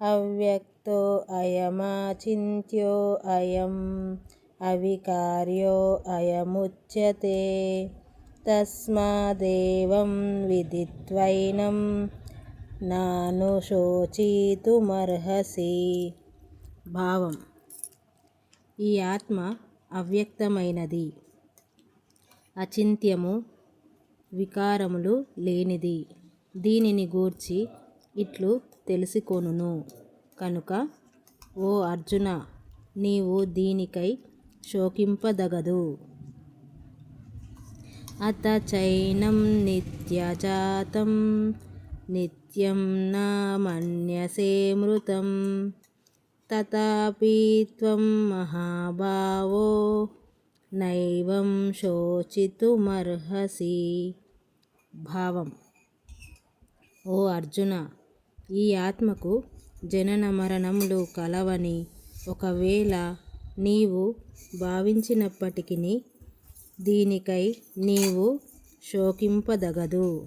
అవ్యక్తో అయమాచింత్యో అయం అవికార్యో అయముచ్యతే. తస్మాదేవం విదిత్వైనం నానుశోచితుమర్హసి భావం. ఈ ఆత్మ అవ్యక్తమైనది. అచింత్యము వికారములు లేనిది. దీనిని గూర్చి ఇట్లు తెలిసికొనుము కనుక ఓ అర్జున నీవు దీనికై శోకింపదగదు. అత చైనం నిత్యజాతం నిత్యం నా మన్యసే మృతం. తథాపి త్వం మహాబావో నైవం శోచితుమర్హసి. భావం. ఓ అర్జున ఈ ఆత్మకు జనన మరణములు కలవని ఒకవేళ నీవు భావించినప్పటికిని దీనికై నీవు శోకింపదగదు.